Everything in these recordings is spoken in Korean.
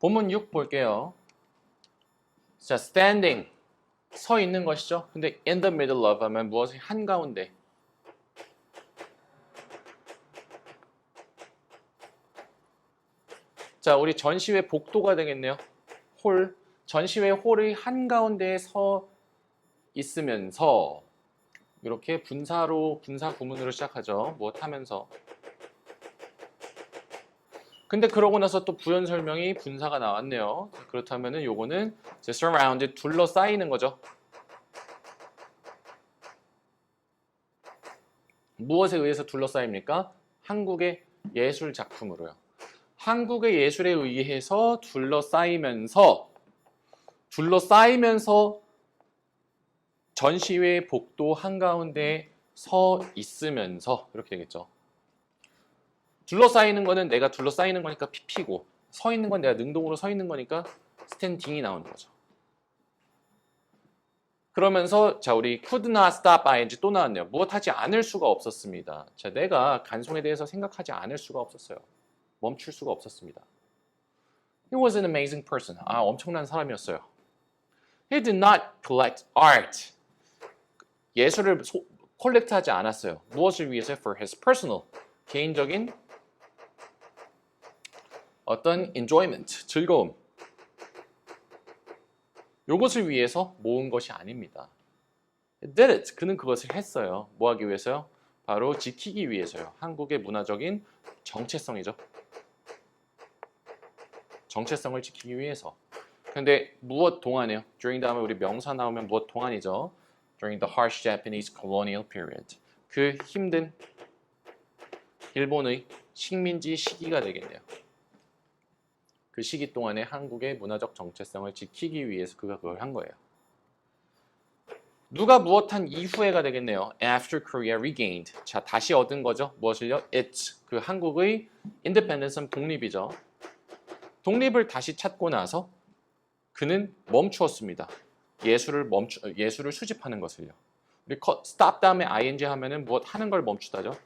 본문 6 볼게요. 자, standing. 서 있는 것이죠. 근데 in the middle of 하면 무엇이 한가운데. 자, 우리 전시회 복도가 되겠네요. 홀. 전시회 홀의 한가운데에 서 있으면서 이렇게 분사로 분사 구문으로 시작하죠. 무엇 하면서. 근데 그러고 나서 또 부연 설명이 분사가 나왔네요. 그렇다면은 요거는 이제 surround 둘러싸이는 거죠. 무엇에 의해서 둘러싸입니까? 한국의 예술 작품으로요. 한국의 예술에 의해서 둘러싸이면서 둘러싸이면서 전시회 복도 한가운데 서 있으면서 이렇게 되겠죠. 둘러싸이는 거는 내가 둘러싸이는 거니까 PP고 서 있는 건 내가 능동으로 서 있는 거니까 스탠딩이 나오는 거죠. 그러면서 자 우리 could not stop ing 또 나왔네요. 무엇하지 않을 수가 없었습니다. 자 내가 간송에 대해서 생각하지 않을 수가 없었어요. 멈출 수가 없었습니다. He was an amazing person. 아 엄청난 사람이었어요. He did not collect art. 예술을 소, 콜렉트하지 않았어요. 무엇을 위해서? For his personal 개인적인 어떤 enjoyment 즐거움 요것을 위해서 모은 것이 아닙니다. Did it. 그는 그것을 했어요. 뭐 하기 위해서요? 바로 지키기 위해서요. 한국의 문화적인 정체성이죠. 정체성을 지키기 위해서. 근데 무엇 동안이요? During 다음에 우리 명사 나오면 무엇 동안이죠? During the harsh Japanese colonial period. 그 힘든 일본의 식민지 시기가 되겠네요. 그 시기 동안에 한국의 문화적 정체성을 지키기 위해서 그가 그걸 한 거예요. 누가 무엇한 이후에가 되겠네요. After Korea regained. 자, 다시 얻은 거죠. 무엇을요? It. 그 한국의 independence는 독립이죠. 독립을 다시 찾고 나서 그는 멈추었습니다. 예술을 멈추 예술을 수집하는 것을요. 우리 컷, stop 다음에 ing 하면은 무엇 하는 걸 멈추다죠.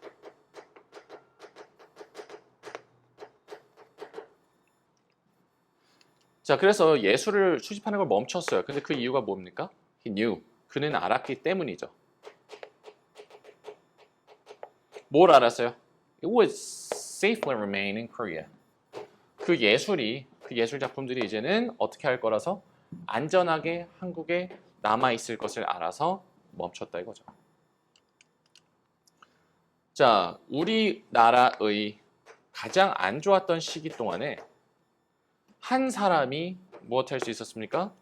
자, 그래서 예술을 수집하는 걸 멈췄어요. 근데 그 이유가 뭡니까? He knew. 그는 알았기 때문이죠. 뭘 알았어요? It would safely remain in Korea. 그 예술이, 그 예술 작품들이 이제는 어떻게 할 거라서 안전하게 한국에 남아 있을 것을 알아서 멈췄다 이거죠. 자, 우리나라의 가장 안 좋았던 시기 동안에 한 사람이 무엇 할수 있었습니까?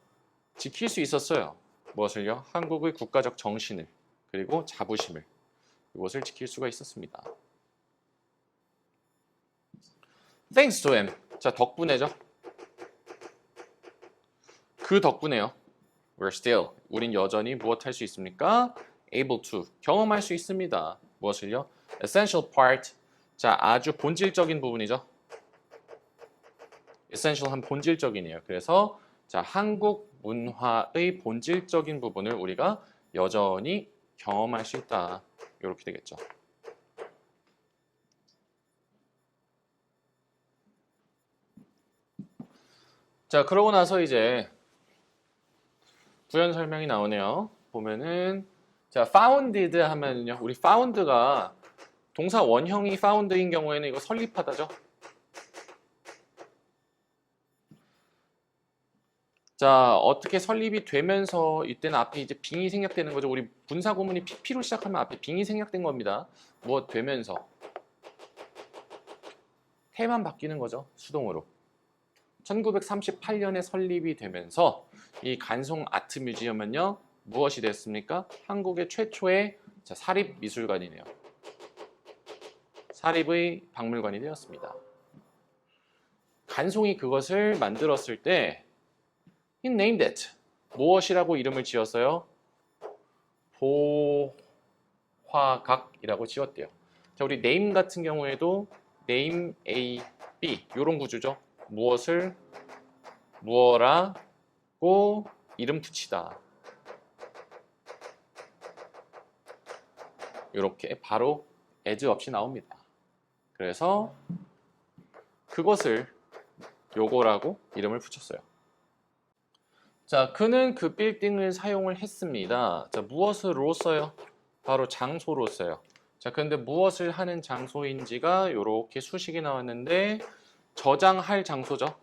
지킬 수 있었어요. 무엇을요? 한국의 국가적 정신을 그리고 자부심을 이것을 지킬 수가 있었습니다. Thanks to him. 자 덕분에죠. 그 덕분에요. We're still. 우린 여전히 무엇 할 수 있습니까? Able to. 경험할 수 있습니다. 무엇을요? Essential part. 자 아주 본질적인 부분이죠. Essential한 본질적이네요. 그래서 자 한국 문화의 본질적인 부분을 우리가 여전히 경험할 수 있다. 이렇게 되겠죠. 자 그러고 나서 이제 부연 설명이 나오네요. 보면은 자 founded 하면은요. 우리 found가 동사 원형이 found인 경우에는 이거 설립하다죠. 자, 어떻게 설립이 되면서 이때는 앞에 이제 빙이 생략되는 거죠. 우리 분사 구문이 PP로 시작하면 앞에 빙이 생략된 겁니다. 무엇 되면서 태만 바뀌는 거죠. 수동으로. 1938년에 설립이 되면서 이 간송 아트 뮤지엄은요. 무엇이 됐습니까? 한국의 최초의 자, 사립 미술관이네요. 사립의 박물관이 되었습니다. 간송이 그것을 만들었을 때 He named it. 무엇이라고 이름을 지었어요? 보화각이라고 지었대요. 자, 우리 name 같은 경우에도 name A, B 이런 구조죠. 무엇을 무어라고 이름 붙이다. 이렇게 바로 as 없이 나옵니다. 그래서 그것을 요거라고 이름을 붙였어요. 자, 그는 그 빌딩을 사용을 했습니다. 자, 무엇으로써요? 바로 장소로써요. 자, 그런데 무엇을 하는 장소인지가 이렇게 수식이 나왔는데 저장할 장소죠.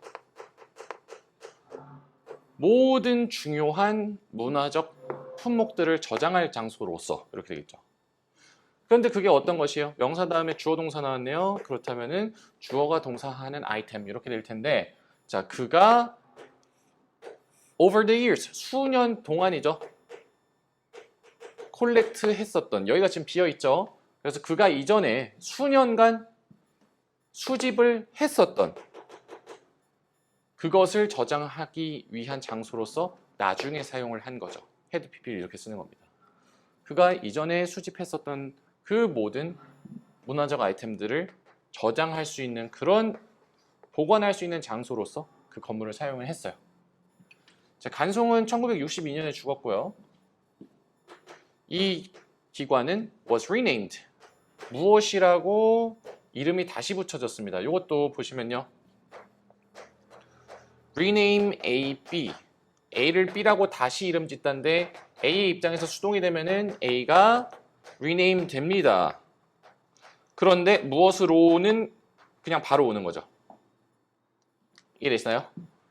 모든 중요한 문화적 품목들을 저장할 장소로서 이렇게 되겠죠. 그런데 그게 어떤 것이에요? 명사 다음에 주어 동사 나왔네요. 그렇다면은 주어가 동사하는 아이템 이렇게 될 텐데 자, 그가 over the years 수년 동안이죠. 콜렉트 했었던 여기가 지금 비어 있죠. 그래서 그가 이전에 수년간 수집을 했었던 그것을 저장하기 위한 장소로서 나중에 사용을 한 거죠. 헤드 PP를 이렇게 쓰는 겁니다. 그가 이전에 수집했었던 그 모든 문화적 아이템들을 저장할 수 있는 그런 보관할 수 있는 장소로서 그 건물을 사용을 했어요. 자, 간송은 1962년에 죽었고요. 이 기관은 was renamed. 무엇이라고 이름이 다시 붙여졌습니다. 이것도 보시면요. rename A, B. A를 B라고 다시 이름 짓다인데 A의 입장에서 수동이 되면은 A가 rename 됩니다. 그런데 무엇으로는 그냥 바로 오는 거죠. 이해되시나요?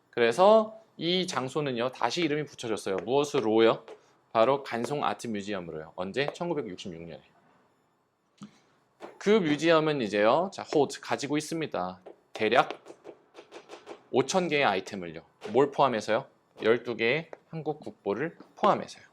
그래서 이 장소는요 다시 이름이 붙여졌어요. 무엇으로요? 바로 간송 아트 뮤지엄으로요. 언제? 1966년에. 그 뮤지엄은 이제요, 자, hold 가지고 있습니다. 대략 5천 개의 아이템을요. 뭘 포함해서요? 12개의 한국 국보를 포함해서요.